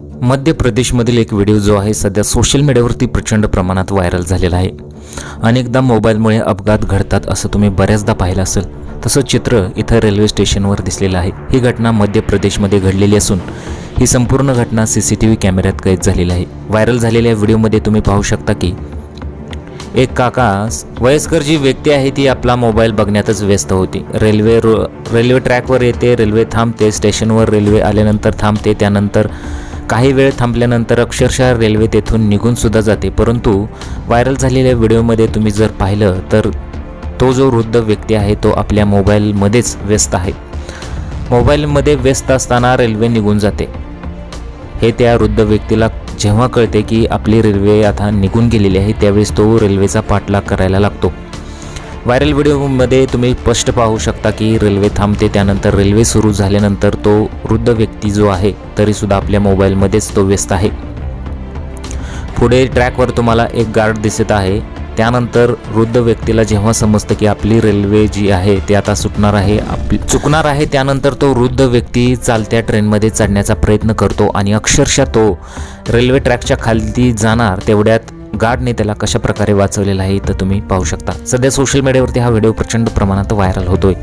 मध्य प्रदेशमधील एक व्हिडिओ जो आहे सध्या सोशल मीडियावरती प्रचंड प्रमाणात व्हायरल झालेला आहे. अनेकदा मोबाईलमुळे अपघात घडतात असं तुम्ही बऱ्याचदा पाहिलं असेल. तसं चित्र इथं रेल्वे स्टेशनवर दिसलेलं आहे. ही घटना मध्य प्रदेशमध्ये घडलेली असून ही संपूर्ण घटना सी सी टी व्ही कॅमेऱ्यात कैद झालेली आहे. व्हायरल झालेल्या व्हिडिओमध्ये तुम्ही पाहू शकता की एक काका वयस्कर जी व्यक्ती आहे ती आपला मोबाईल बघण्यातच व्यस्त होती. रेल्वे रो रेल्वे ट्रॅकवर येते रेल्वे थांबते स्टेशनवर रेल्वे आल्यानंतर थांबते त्यानंतर काही वेळ थांबल्यानंतर अक्षरशः रेल्वे तेथून निघून सुद्धा जाते. परंतु व्हायरल झालेल्या व्हिडिओमध्ये तुम्ही जर पाहिलं तर तो जो वृद्ध व्यक्ती आहे तो आपल्या मोबाईलमध्येच व्यस्त आहे. मोबाईलमध्ये व्यस्त असताना रेल्वे निघून जाते. हे त्या वृद्ध व्यक्तीला जेव्हा कळते की आपली रेल्वे आता निघून गेलेली आहे त्यावेळेस तो रेल्वेचा पाठलाग करायला लागतो. व्हायरल व्हिडिओमध्ये तुम्ही स्पष्ट पाहू शकता की रेल्वे थांबते त्यानंतर रेल्वे सुरू झाल्यानंतर तो वृद्ध व्यक्ती जो आहे तरीसुद्धा आपल्या मोबाईलमध्येच तो व्यस्त आहे. पुढे ट्रॅकवर तुम्हाला एक गार्ड दिसत आहे. त्यानंतर वृद्ध व्यक्तीला जेव्हा समजतं की आपली रेल्वे जी आहे ती आता सुटणार आहे आपली चुकणार आहे त्यानंतर तो वृद्ध व्यक्ती चालत्या ट्रेनमध्ये चढण्याचा प्रयत्न करतो आणि अक्षरशः तो रेल्वे ट्रॅकच्या खाली जाणार तेवढ्यात गार्डने त्याला कशा प्रकारे वाचवलेला आहे तर तुम्ही पाहू शकता. सध्या सोशल मीडियावरती हा व्हिडिओ प्रचंड प्रमाणात व्हायरल होतोय.